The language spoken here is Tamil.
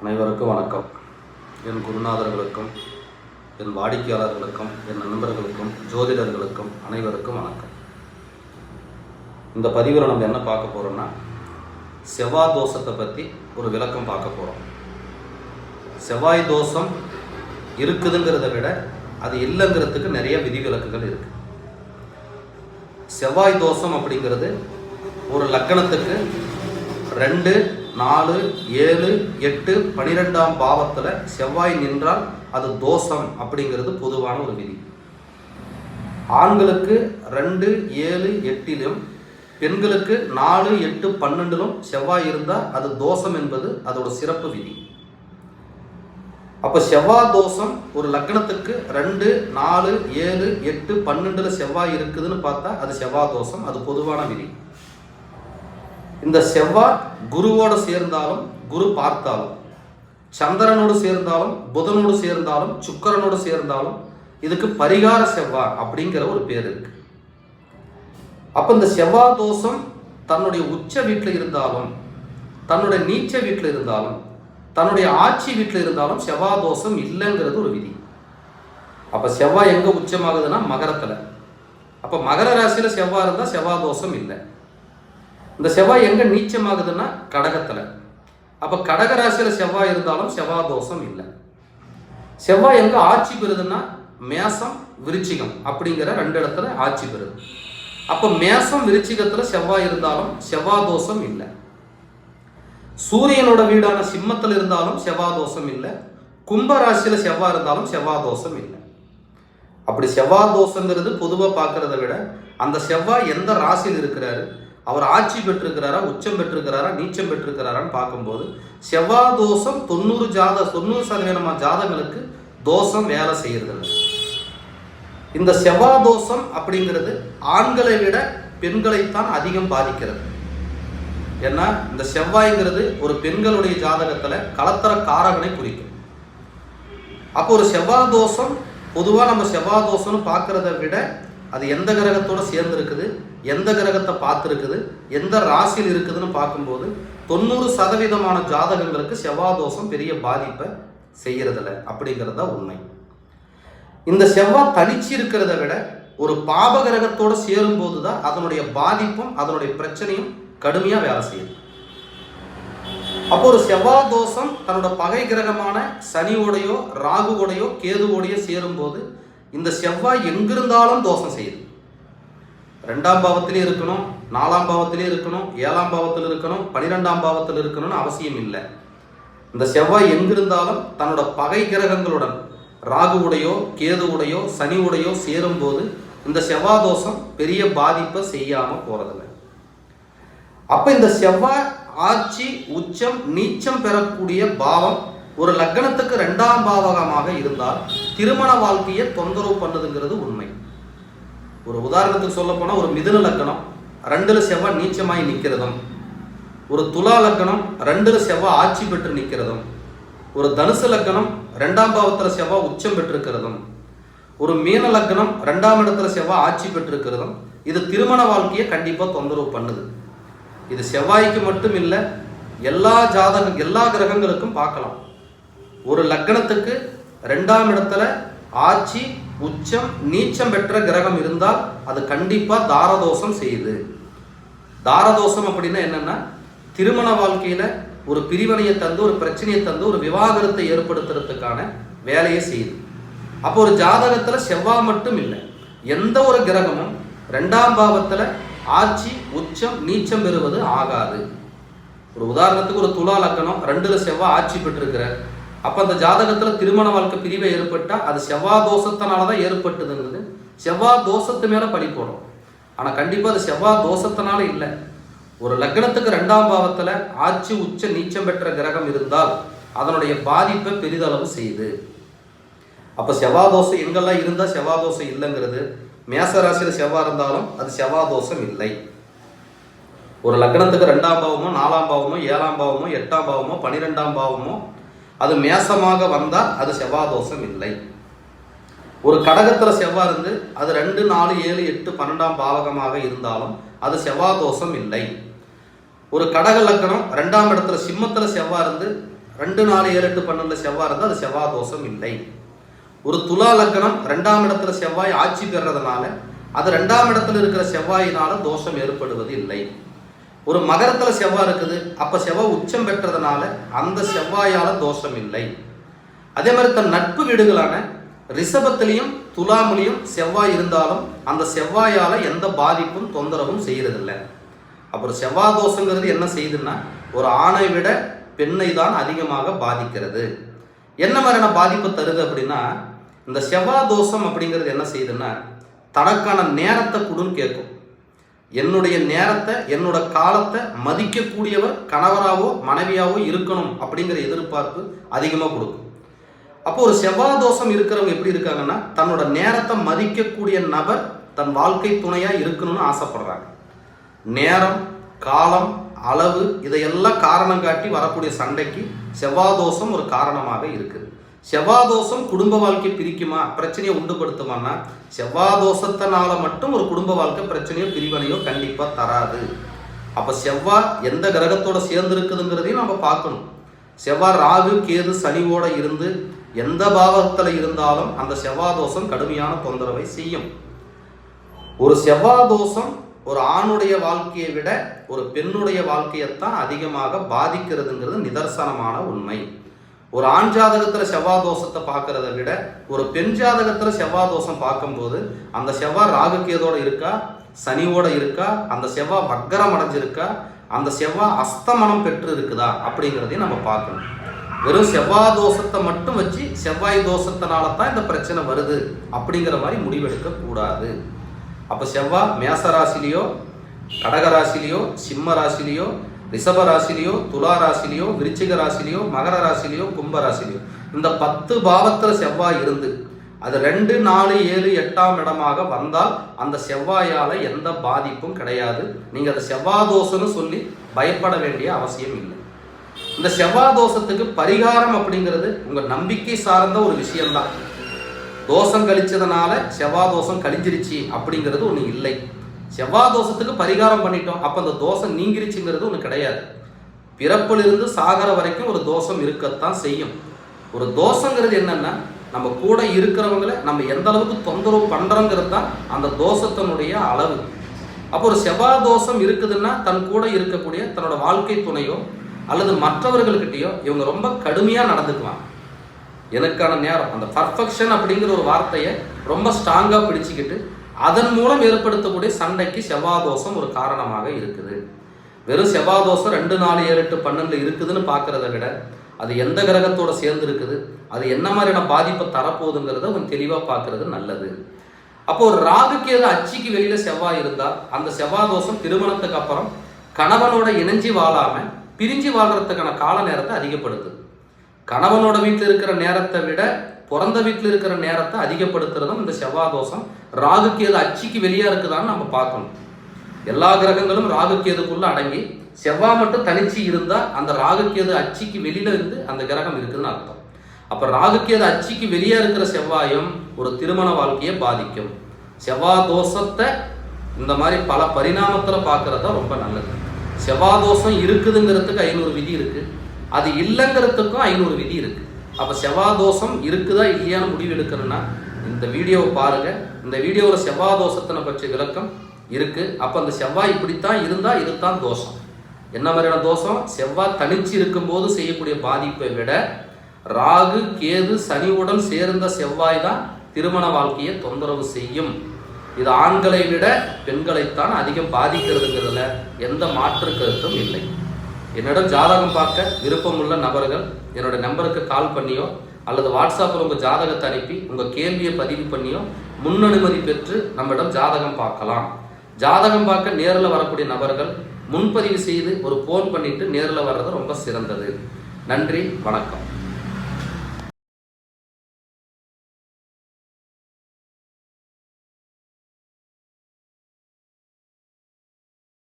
அனைவருக்கும் வணக்கம். என் குருநாதர்களுக்கும் என் வாடிக்கையாளர்களுக்கும் என் நண்பர்களுக்கும் ஜோதிடர்களுக்கும் அனைவருக்கும் வணக்கம். இந்த பதிவில் நம்ம என்ன பார்க்க போகிறோம்னா செவ்வாய் தோஷத்தை பற்றி ஒரு விளக்கம் பார்க்க போகிறோம் செவ்வாய் தோஷம் இருக்குதுங்கிறத விட அது இல்லைங்கிறதுக்கு நிறைய விதிவிலக்குகள் இருக்குது செவ்வாய் தோஷம் அப்படிங்கிறது ஒரு லக்கணத்துக்கு ரெண்டு நாலு ஏழு எட்டு பனிரெண்டாம் பாவத்தில் செவ்வாய் நின்றால் அது தோஷம் அப்படிங்கிறது பொதுவான ஒரு விதி. ஆண்களுக்கு ரெண்டு ஏழு எட்டிலும் பெண்களுக்கு நாலு எட்டு பன்னெண்டிலும் செவ்வாய் இருந்தால் அது தோஷம் என்பது அதோட சிறப்பு விதி. அப்போ செவ்வாய் தோஷம் ஒரு லக்னத்துக்கு ரெண்டு நாலு ஏழு எட்டு பன்னெண்டில் செவ்வாய் இருக்குதுன்னு பார்த்தா அது செவ்வாய் தோஷம் அது பொதுவான விதி. இந்த செவ்வாய் குருவோடு சேர்ந்தாலும் குரு பார்த்தாலும் சந்திரனோடு சேர்ந்தாலும் புதனோடு சேர்ந்தாலும் சுக்கிரனோடு சேர்ந்தாலும் இதுக்கு பரிகார செவ்வாய் அப்படிங்கிற ஒரு பேர் இருக்கு. அப்போ இந்த செவ்வாய் தோஷம் தன்னுடைய உச்ச வீட்டில் இருந்தாலும் தன்னுடைய நீச்ச வீட்டில் இருந்தாலும் தன்னுடைய ஆட்சி வீட்டில் இருந்தாலும் செவ்வாய் தோஷம் இல்லைங்கிறது ஒரு விதி. அப்போ செவ்வாய் எங்கே உச்சமாகுதுன்னா மகரத்தில். அப்போ மகர ராசியில் செவ்வாய் இருந்தால் செவ்வாய் தோஷம் இல்லை. இந்த செவ்வாய் எங்க நீச்சமாகுதுன்னா கடகத்துல. அப்ப கடக ராசியில செவ்வாய் இருந்தாலும் செவ்வாய் தோஷம் இல்லை. செவ்வாய் எங்க ஆட்சி பெறுதுன்னா மேசம் விருச்சிகம் அப்படிங்கிற ரெண்டு இடத்துல ஆட்சி பெறுது. அப்ப மேசம் விருச்சிகத்துல செவ்வாய் இருந்தாலும் செவ்வாய் தோஷம் இல்லை. சூரியனோட வீடான சிம்மத்தில் இருந்தாலும் செவ்வாய் தோஷம் இல்லை. கும்ப ராசியில் செவ்வாய் இருந்தாலும் செவ்வாய் தோஷம் இல்லை. அப்படி செவ்வாய் தோஷங்கிறது பொதுவாக பார்க்கறத விட அந்த செவ்வாய் எந்த ராசியில் இருக்கிறாரு அவர் ஆட்சி பெற்றிருக்கிறாரா உச்சம் பெற்றிருக்கிறாரா நீச்சம் பெற்றிருக்கிறாரான்னு பார்க்கும்போது செவ்வாய் தோஷம் தொண்ணூறு ஜாத தொண்ணூறு சதவீதமான ஜாதங்களுக்கு தோஷம் வேலை செய்யறதில்ல இந்த செவ்வாய் தோஷம் அப்படிங்கிறது ஆண்களை விட பெண்களைத்தான் அதிகம் பாதிக்கிறது. ஏன்னா இந்த செவ்வாய்ங்கிறது ஒரு பெண்களுடைய ஜாதகத்தில் கலத்தர காரகனை குறிக்கும். அப்போ ஒரு செவ்வாய் தோஷம் பொதுவாக நம்ம செவ்வாய் தோஷம்னு பார்க்கறத விட அது எந்த கிரகத்தோட சேர்ந்து இருக்குது எந்த கிரகத்தை பார்த்துருக்குது? எந்த ராசியில் இருக்குதுன்னு பார்க்கும்போது தொண்ணூறு சதவீதமான ஜாதகங்களுக்கு செவ்வாய் தோஷம் பெரிய பாதிப்பை செய்யறதில்ல அப்படிங்கிறது தான் உண்மை. இந்த செவ்வாய் தனிச்சு இருக்கிறத விட ஒரு பாப கிரகத்தோட சேரும்போது தான் அதனுடைய பாதிப்பும் அதனுடைய பிரச்சனையும் கடுமையாக வேலை செய்யுது. அப்போ ஒரு செவ்வாய் தோஷம் தன்னோட பகை கிரகமான சனியோடையோ ராகுவோடையோ கேதுவோடையோ சேரும்போது இந்த செவ்வாய் எங்கிருந்தாலும் தோஷம் செய்யுது. ரெண்டாம் பாவத்திலே இருக்கணும் நாலாம் பாவத்திலே இருக்கணும் ஏழாம் பாவத்தில் இருக்கணும் பனிரெண்டாம் பாவத்தில் இருக்கணும்னு அவசியம் இல்லை. இந்த செவ்வாய் எங்கிருந்தாலும் தன்னோட பகை கிரகங்களுடன் ராகுவுடையோ கேதுவுடையோ சனிவுடையோ சேரும்போது இந்த செவ்வாய் தோஷம் பெரிய பாதிப்பை செய்யாமல் போகிறதில்ல அப்போ இந்த செவ்வாய் ஆட்சி உச்சம் நீச்சம் பெறக்கூடிய பாவம் ஒரு லக்னத்துக்கு ரெண்டாம் பாவகமாக இருந்தால் திருமண வாழ்க்கையை தொந்தரவு பண்ணுதுங்கிறது உண்மை. ஒரு உதாரணத்துக்கு சொல்ல போனால் ஒரு மிதுன லக்கணம் ரெண்டுல செவ்வாய் நீச்சமாய் நிற்கிறதும் ஒரு துலா லக்கணம் ரெண்டுல செவ்வாய் ஆட்சி பெற்று நிற்கிறதும் ஒரு தனுசு லக்கணம் ரெண்டாம் பாவத்தில் செவ்வாய் உச்சம் பெற்றிருக்கிறதும். ஒரு மீன லக்கணம் ரெண்டாம் இடத்துல செவ்வாய் ஆட்சி பெற்றிருக்கிறதும். இது திருமண வாழ்க்கையை கண்டிப்பாக தொந்தரவு பண்ணுது. இது செவ்வாய்க்கு மட்டும் இல்லை எல்லா ஜாதக எல்லா கிரகங்களுக்கும் பார்க்கலாம். ஒரு லக்னத்துக்கு ரெண்டாம் இடத்துல ஆட்சி உச்சம் நீச்சம் பெற்ற கிரகம் இருந்தால் அது கண்டிப்பாக தாரதோஷம் செய்யுது. தாரதோஷம் அப்படின்னா என்னென்னா திருமண வாழ்க்கையில் ஒரு பிரிவினையை தந்து ஒரு பிரச்சனையை தந்து ஒரு விவாகரத்தை ஏற்படுத்துறதுக்கான வேலையை செய்யுது. அப்போ ஒரு ஜாதகத்தில் செவ்வாய் மட்டும் இல்லை எந்த ஒரு கிரகமும் ரெண்டாம் பாவத்தில் ஆட்சி உச்சம் நீச்சம் பெறுவது ஆகாது. ஒரு உதாரணத்துக்கு ஒரு துலா லக்கணம் ரெண்டுல செவ்வாய் ஆட்சி பெற்றிருக்கிற அப்போ அந்த ஜாதகத்தில் திருமண வாழ்க்கை பிரிவை ஏற்பட்டால் அது செவ்வாய் தோஷத்தினாலதான் ஏற்பட்டதுங்கிறது. செவ்வாய் தோஷத்து மேலே பழி போடும். ஆனால் கண்டிப்பாக அது செவ்வாய் தோஷத்தினால இல்லை. ஒரு லக்னத்துக்கு ரெண்டாம் பாவத்தில் ஆட்சி உச்ச நீச்சம் பெற்ற கிரகம் இருந்தால் அதனுடைய பாதிப்பை பெரிதளவு செய்யுது. அப்போ செவ்வாய் தோஷம் எங்கெல்லாம் இருந்தால் செவ்வாய் தோஷம் இல்லைங்கிறது. மேச ராசியில் செவ்வாய் இருந்தாலும் அது செவ்வாய் தோஷம் இல்லை. ஒரு லக்னத்துக்கு ரெண்டாம் பாவமோ நாலாம் பாவமோ ஏழாம் பாவமோ எட்டாம் பாவமோ பன்னிரெண்டாம் பாவமோ அது மேசமாக வந்தால் அது செவ்வாதோஷம் இல்லை. ஒரு கடகத்தில் செவ்வாய் இருந்து அது ரெண்டு நாலு ஏழு எட்டு பன்னெண்டாம் பாவகமாக இருந்தாலும் அது செவ்வாதோஷம் இல்லை. ஒரு கடக லக்கணம் ரெண்டாம் இடத்துல சிம்மத்தில் செவ்வாய் இருந்து ரெண்டு நாலு ஏழு எட்டு பன்னெண்டில் செவ்வாய் இருந்தால் அது செவ்வாதோஷம் இல்லை. ஒரு துலா லக்கணம் ரெண்டாம் இடத்துல செவ்வாய் ஆட்சி பெறதுனால அது ரெண்டாம் இடத்துல இருக்கிற செவ்வாயினால தோஷம் ஏற்படுவது இல்லை. ஒரு மகரத்தில் செவ்வாய் இருக்குது. அப்போ செவ்வாய் உச்சம் பெற்றதுனால அந்த செவ்வாயால தோஷம் இல்லை. அதே மாதிரி தன் நட்பு வீடுகளான ரிஷபத்திலையும் துலாமிலையும் செவ்வாய் இருந்தாலும் அந்த செவ்வாயால் எந்த பாதிப்பும் தொந்தரவும் செய்கிறதில்ல அப்புறம் செவ்வாய் தோஷங்கிறது என்ன செய்யுதுன்னா ஒரு ஆணை விட பெண்ணை தான் அதிகமாக பாதிக்கிறது. என்ன மாதிரியான பாதிப்பு தருது அப்படின்னா இந்த செவ்வாய் தோஷம் அப்படிங்கிறது என்ன செய்யுதுன்னா தனக்கான நேரத்தை கொடுன்னு கேட்கும். என்னுடைய நேரத்தை என்னோட காலத்தை மதிக்கக்கூடியவர் கணவராகவோ மனைவியாவோ இருக்கணும் அப்படிங்கிற எதிர்பார்ப்பு அதிகமாக கொடுக்கும். அப்போ ஒரு செவ்வாய் தோஷம் இருக்கிறவங்க எப்படி இருக்காங்கன்னா தன்னோட நேரத்தை மதிக்கக்கூடிய நபர் தன் வாழ்க்கை துணையாக இருக்கணும்னு ஆசைப்படுறாங்க. நேரம் காலம் அளவு இதையெல்லாம் காரணம் காட்டி வரக்கூடிய சண்டைக்கு செவ்வாய் தோஷம் ஒரு காரணமாக இருக்குது. செவ்வாதோஷம் குடும்ப வாழ்க்கை பிரிக்குமா? பிரச்சனையை உண்டுபடுத்துமானா செவ்வாதோஷத்தினால மட்டும் ஒரு குடும்ப வாழ்க்கை பிரச்சனையோ பிரிவினையோ கண்டிப்பாக தராது. அப்போ செவ்வாய் எந்த கிரகத்தோட சேர்ந்து இருக்குதுங்கிறதையும் நம்ம பார்க்கணும். செவ்வாய் ராகு கேது சனிவோட இருந்து எந்த பாவத்தில் இருந்தாலும் அந்த செவ்வாதோஷம் கடுமையான தொந்தரவை செய்யும். ஒரு செவ்வாதோஷம் ஒரு ஆணுடைய வாழ்க்கையை விட ஒரு பெண்ணுடைய வாழ்க்கையைத்தான் அதிகமாக பாதிக்கிறதுங்கிறது நிதர்சனமான உண்மை. ஒரு ஆண் ஜாதகத்துல செவ்வாய் தோஷத்தை பார்க்கறத விட ஒரு பெண் ஜாதகத்துல செவ்வாய் தோஷம் பார்க்கும்போது அந்த செவ்வாய் ராகுக்கேதோட இருக்கா? சனியோட இருக்கா? அந்த செவ்வாய் வக்கரம் அடைஞ்சிருக்கா? அந்த செவ்வாய் அஸ்தமனம் பெற்று இருக்குதா அப்படிங்கிறதையும் நம்ம பார்க்கணும். வெறும் செவ்வாய் தோஷத்தை மட்டும் வச்சு செவ்வாய் தோஷத்தினால தான் இந்த பிரச்சனை வருது அப்படிங்கிற மாதிரி முடிவெடுக்க கூடாது. அப்போ செவ்வாய் மேச ராசிலேயோ கடகராசிலேயோ சிம்ம ராசிலேயோ ரிஷப ராசிலையோ துலா ராசிலையோ விருச்சிக ராசிலையோ மகர ராசிலையோ கும்ப ராசிலையோ. இந்த பத்து பாவத்தில் செவ்வாய் இருந்து அது ரெண்டு நாலு ஏழு எட்டாம் இடமாக வந்தால் அந்த செவ்வாயால் எந்த பாதிப்பும் கிடையாது. நீங்கள் அதை செவ்வாதோஷம்னு சொல்லி பயப்பட வேண்டிய அவசியம் இல்லை. இந்த செவ்வாய் தோஷத்துக்கு பரிகாரம் அப்படிங்கிறது உங்கள் நம்பிக்கை சார்ந்த ஒரு விஷயம்தான். தோஷம் கழிச்சதுனால செவ்வாதோஷம் கழிஞ்சிருச்சு அப்படிங்கிறது ஒன்று இல்லை. செவ்வாய் தோஷத்துக்கு பரிகாரம் பண்ணிட்டோம். அப்போ அந்த தோஷம் நீங்கிருச்சுங்கிறது ஒன்று கிடையாது. பிறப்பிலிருந்து சாகர வரைக்கும் ஒரு தோஷம் இருக்கத்தான் செய்யும். ஒரு தோஷங்கிறது என்னென்னா நம்ம கூட இருக்கிறவங்கள நம்ம எந்த அளவுக்கு தொந்தரவு பண்ணுறோங்கிறது தான் அந்த தோஷத்தினுடைய அளவு. அப்போ ஒரு செவ்வாய் தோஷம் இருக்குதுன்னா தன் கூட இருக்கக்கூடிய தன்னோட வாழ்க்கை துணையோ அல்லது மற்றவர்கள்கிட்டயோ இவங்க ரொம்ப கடுமையாக நடந்துக்குவாங்க. எனக்கான நேரம் அந்த பர்ஃபெக்ஷன் அப்படிங்கிற ஒரு வார்த்தையை ரொம்ப ஸ்ட்ராங்காக பிடிச்சிக்கிட்டு அதன் மூலம் ஏற்படுத்தக்கூடிய சண்டைக்கு செவ்வாதோஷம் ஒரு காரணமாக இருக்குது. வெறும் செவ்வாதோஷம் ரெண்டு நாலு ஏழு எட்டு பன்னெண்டு இருக்குதுன்னு பார்க்கறத விட அது எந்த கிரகத்தோட சேர்ந்து இருக்குது அது என்ன மாதிரியான பாதிப்பை தரப்போகுதுங்கிறத கொஞ்சம் தெளிவாக பார்க்கறது நல்லது. அப்போ ஒரு ராகுக்கு ஏதோ அச்சிக்கு வெளியில செவ்வாய் இருந்தால் அந்த செவ்வாய் தோஷம் திருமணத்துக்கு அப்புறம் கணவனோட இணைஞ்சி வாழாம பிரிஞ்சு வாழ்றதுக்கான கால நேரத்தை அதிகப்படுத்துது. கணவனோட வீட்டில் இருக்கிற நேரத்தை விட பிறந்த வீட்டில் இருக்கிற நேரத்தை அதிகப்படுத்துறதும் இந்த செவ்வாய் தோஷம் அச்சிக்கு வெளியா இருக்குதான்னு நம்ம பார்க்கணும். எல்லா கிரகங்களும் ராகுக்கேதுக்குள்ளே அடங்கி செவ்வாய் மட்டும் தனிச்சு இருந்தால் அந்த ராகுக்கேது அச்சிக்கு வெளியில் இருந்து அந்த கிரகம் இருக்குதுன்னு அர்த்தம். அப்போ ராகுக்கேது அச்சிக்கு வெளியே இருக்கிற செவ்வாயும் ஒரு திருமண வாழ்க்கையை பாதிக்கும். செவ்வாய் தோஷத்தை இந்த மாதிரி பல பரிணாமத்தில் பார்க்குறது தான் ரொம்ப நல்லது. செவ்வாய் தோஷம் இருக்குதுங்கிறதுக்கு ஐநூறு விதி இருக்குது அது இல்லைங்கிறதுக்கும் ஐநூறு விதி இருக்குது அப்போ செவ்வாய் தோஷம் இருக்குதா இல்லையான்னு முடிவு எடுக்கணும்னா இந்த வீடியோவை பாருங்க. இந்த வீடியோவில் செவ்வாய் தோஷத்தினை பற்றிய விளக்கம் இருக்குது அப்போ அந்த செவ்வாய் இப்படித்தான் இருந்தால் இதுதான் தோஷம். என்ன மாதிரியான தோஷம்? செவ்வாய் தனிச்சு இருக்கும்போது செய்யக்கூடிய பாதிப்பை விட ராகு கேது சனியுடன் சேர்ந்த செவ்வாய் தான் திருமண வாழ்க்கையை தொந்தரவு செய்யும். இது ஆண்களை விட பெண்களைத்தான் அதிகம் பாதிக்கிறதுங்கிறதுல எந்த மாற்று கருத்தும் இல்லை. என்னிடம் ஜாதகம் பார்க்க விருப்பமுள்ள நபர்கள் என்னோட நம்பருக்கு கால் பண்ணியோ அல்லது வாட்ஸ்அப்பில் உங்கள் ஜாதகத்தை அனுப்பி உங்கள் கேள்வியை பதிவு பண்ணியோ முன்னனுமதி பெற்று நம்மிடம் ஜாதகம் பார்க்கலாம். ஜாதகம் பார்க்க நேரில் வரக்கூடிய நபர்கள் முன்பதிவு செய்து ஒரு ஃபோன் பண்ணிட்டு நேரில் வர்றது ரொம்ப சிறந்தது. நன்றி வணக்கம்.